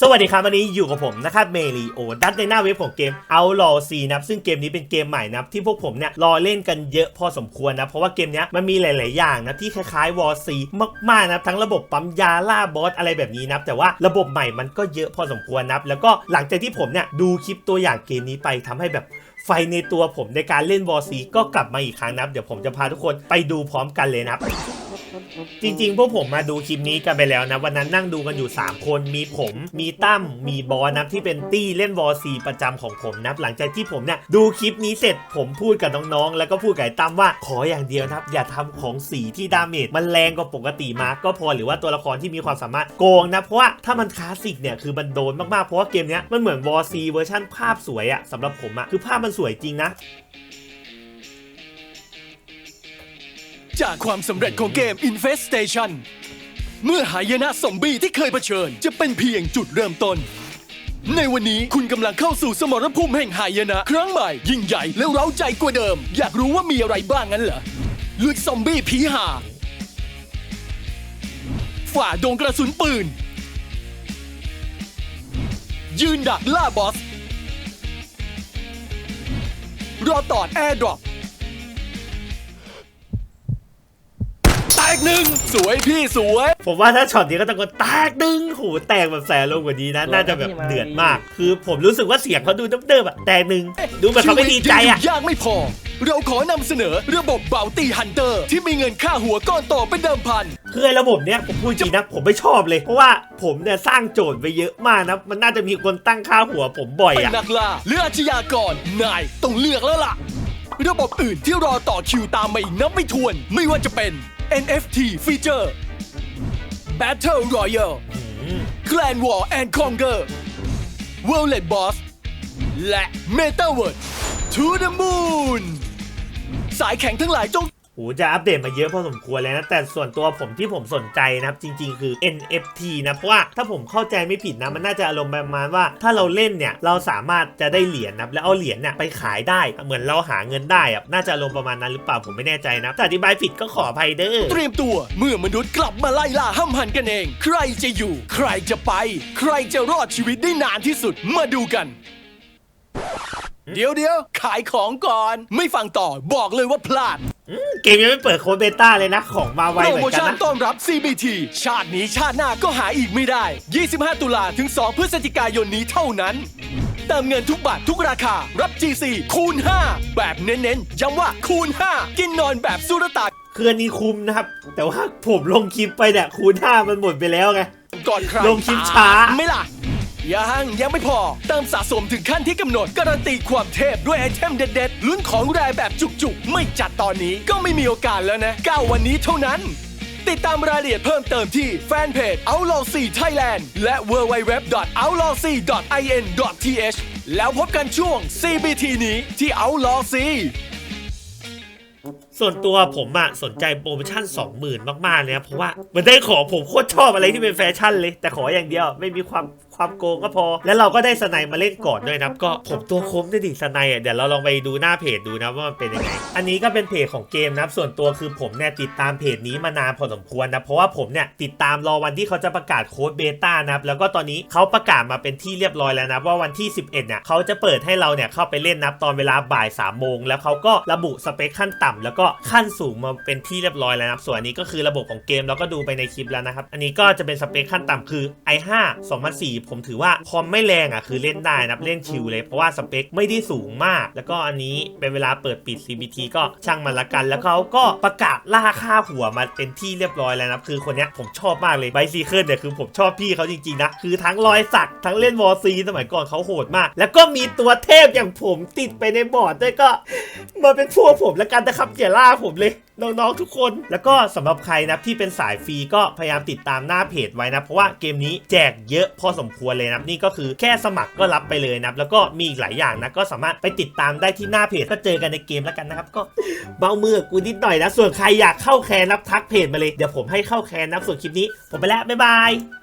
สวัสดีครับวันนี้อยู่กับผมนะครับเมลีโอดัตในหน้าเว็บของเกม Outlaw C นะครับซึ่งเกมนี้เป็นเกมใหม่นะครับที่พวกผมเนี่ยรอเล่นกันเยอะพอสมควรนะเพราะว่าเกมนี้มันมีหลาย ๆ อย่างนะที่คล้ายๆ War C มาก ๆ นะครับทั้งระบบปั๊มยาล่าบอสอะไรแบบนี้นับแต่ว่าระบบใหม่มันก็เยอะพอสมควรนับแล้วก็หลังจากที่ผมเนี่ยดูคลิปตัวอย่างเกมนี้ไปทำให้แบบไฟในตัวผมในการเล่นวอซีก็กลับมาอีกครั้งนับเดี๋ยวผมจะพาทุกคนไปดูพร้อมกันเลยนะครับ จริงๆ พวกผมมาดูคลิปนี้กันไปแล้วนะ วันนั้นนั่งดูกันอยู่ 3 คนมีผม มีตั้มมีบอสนะครับที่เป็นตี้เล่นวอซีประจำของผมนับหลังจากที่ผมเนี่ยดูคลิปนี้เสร็จผมพูดกับน้องๆ แล้วก็พูดกับตั้มว่าขออย่างเดียวนะครับ อย่าทำของสีที่ดาเมจมันแรงกว่าปกติมาก็พอหรือว่าตัวละครที่มีความสามารถโกงนะ เพราะว่าถ้ามันคลาสสิกเนี่ยคือมันโดนมากๆเพราะว่าเกมเนี้ยมันเหมือนวอซีเวอร์ชันภาพสวยอะสำหรับผมอะคือภาพมันสวยจริงนะ จากความสำเร็จของเกม Infestation เมื่อหายนะซอมบี้ที่เคยเผชิญ จะเป็นเพียงจุดเริ่มต้น ในวันนี้คุณกำลังเข้าสู่สมรภูมิแห่งหายนะ ครั้งใหม่ ยิ่งใหญ่และเร้าใจกว่าเดิม อยากรู้ว่ามีอะไรบ้างงั้นเหรอลุยซอมบี้ผีหา ฝ่าดงกระสุนปืน ยืนดักล่าบอส รอตอดแอร์ดรอป หนึ่งสวยพี่สวย ผมว่าถ้าช็อตนี้ก็ตะโกนแตกดึงโหแตกแบบแสนลงกว่านี้นะ น่าจะแบบเดือดมาก คือผมรู้สึกว่าเสียงเขาดูเดิมๆอะแตกหนึ่งดูแบบเขาไม่ดีใจอะชีวิตยังยากไม่พอ เราขอนำเสนอระบบเบลตี้ฮันเตอร์ ที่มีเงินค่าหัวก้อนโตเป็นเดิมพันคือไอ้ระบบเนี้ยผมพูดจริงนะผมไม่ชอบเลย เพราะว่าผมเนี่ยสร้างโจทย์ไปเยอะมากนะ มันน่าจะมีคนตั้งค่าหัวผมบ่อยเป็นอะนักล่าหรืออาชญากรนายต้องเลือกแล้วล่ะ ระบบอื่นที่รอต่อคิวตามมาอีกนับไม่ถ้วน ไม่ว่าจะเป็น NFT Feature Battle Royale Clan War and Conquer Worldlet Boss และ Metaverse To the Moon สายแข็งทั้งหลายจง โหจะอัปเดตมาเยอะพอสมควรเลยนะ แต่ส่วนตัวผมที่ผมสนใจนะครับ จริง ๆ คือ NFT นะ เพราะว่าถ้าผมเข้าใจไม่ผิดนะ มันน่าจะอารมณ์ประมาณว่า ถ้าเราเล่นเนี่ย เราสามารถจะได้เหรียญนะแล้วเอาเหรียญเนี่ยไปขายได้ เหมือนเราหาเงินได้อะน่าจะอารมณ์ประมาณนั้นหรือเปล่าผมไม่แน่ใจนะถ้าอธิบายผิดก็ขออภัยเด้อ เตรียมตัวเมื่อมนุษย์กลับมาไล่ล่าห้ำหันกันเอง ใครจะอยู่ ใครจะไป ใครจะรอดชีวิตได้นานที่สุดมาดูกัน เดี๋ยวเดี๋ยวขายของก่อน ไม่ฟังต่อบอกเลยว่าพลาด เกมยังไม่เปิดโค้ดเบต้าเลยนะ ของมาไวโปรเหมืโมอนกันชั่นนะต้อนรับ CBT ชาตินี้ชาติหน้าก็หาอีกไม่ได้ 25 ตุลาถึง 2 พฤศจิกายนนี้เท่านั้น เติมเงินทุกบาททุกราคา รับ GC คูณ 5 แบบเน้นๆ ย้ำว่าคูณ 5 กินนอนแบบสุรตากคืออันนี้คุ้มนะครับ แต่ว่าผมลงคลิปไปเนี่ยคูณห้ามันหมดไปแล้วไง ก่อนใครลงคลิปช้าไม่ล่ะ ยังยังไม่พอ เติมสะสมถึงขั้นที่กำหนด การันตีความเทพด้วยไอเทมเด็ดๆ ลุ้นของแรแบบจุกๆ ไม่จัดตอนนี้ก็ไม่มีโอกาสแล้วนะ9วันนี้เท่านั้น ติดตามรายละเอียดเพิ่มเติมที่แฟนเพจ Outlaw 4 Thailand และ www.outlaw4.in.th แล้วพบกันช่วง CBT นี้ที่ Outlaw 4 ส่วนตัวผมอะสนใจโปรโมชั่น 20,000 มากๆเลยนะเพราะว่ามันได้ของผมโคตรชอบอะไรที่เป็นแฟชั่นเลย แต่ขออย่างเดียวไม่มีความความโกงก็พอ แล้วเราก็ได้สไนมาเล่นก่อนด้วยนะก็ผมตัวคมด้วยดิสไนอะเดี๋ยวเราลองไปดูหน้าเพจดูนะว่ามันเป็นยังไง อันนี้ก็เป็นเพจของเกมนะส่วนตัวคือผมเนี่ยติดตามเพจนี้มานานพอสมควรนะเพราะว่าผมเนี่ยติดตามรอวันที่เขาจะประกาศโค้ดเบต้านับแล้วก็ตอนนี้เขาประกาศมาเป็นที่เรียบร้อยแล้วนะว่าวันที่ 11เนี่ยเขาจะเปิดให้เราเนี่ยเข้าไปเล่นนับตอนเวลาบ่าย3โมงแล้วเขาก็ระบุสเปคขั้นต่ำแล้วก็็ขั้นสูงมาเป็นที่เรียบร้อยแล้วนะครับส่วนอันนี้ก็คือระบบของเกมเราก็ดูไปในคลิปแล้วนะครับอันนี้ก็จะเป็นสเปคขั้นต่ำคือ i5 2004 ผมถือว่าคอมไม่แรงอะคือเล่นได้นะเล่นชิลเลยเพราะว่าสเปคไม่ได้สูงมาก แล้วก็อันนี้เป็นเวลาเปิดปิด CBT ก็ช่างมันละกัน แล้วเขาก็ประกาศล่าค่าหัวมาเป็นที่เรียบร้อยแล้วนะคือคนนี้ผมชอบมากเลยไบซีเคิลเนี่ยคือผมชอบพี่เขาจริงๆนะคือทั้งรอยสักทั้งเล่นวอซีสมัยก่อนเขาโหดมาก แล้วก็มีตัวเทพอย่างผมติดไปในบอร์ดด้วยก็มาเป็นพวกผมล้วกันนะครับอย่าล่าผมเลยน้องๆทุกคน แล้วก็สำหรับใครนะที่เป็นสายฟรีก็พยายามติดตามหน้าเพจไว้นะ เพราะว่าเกมนี้แจกเยอะพอสมควรเลยนะนี่ก็คือแค่สมัครก็รับไปเลยนะแล้วก็มีอีกหลายอย่างนะก็สามารถไปติดตามได้ที่หน้าเพจก็เจอกันในเกมแล้วกันนะครับก็เบามือกูนิดหน่อยนะส่วนใครอยากเข้าแคนนับทักเพจมาเลยเดี๋ยวผมให้เข้าแคนนับส่วนคลิปนี้ ผมไปแล้วบ๊ายบาย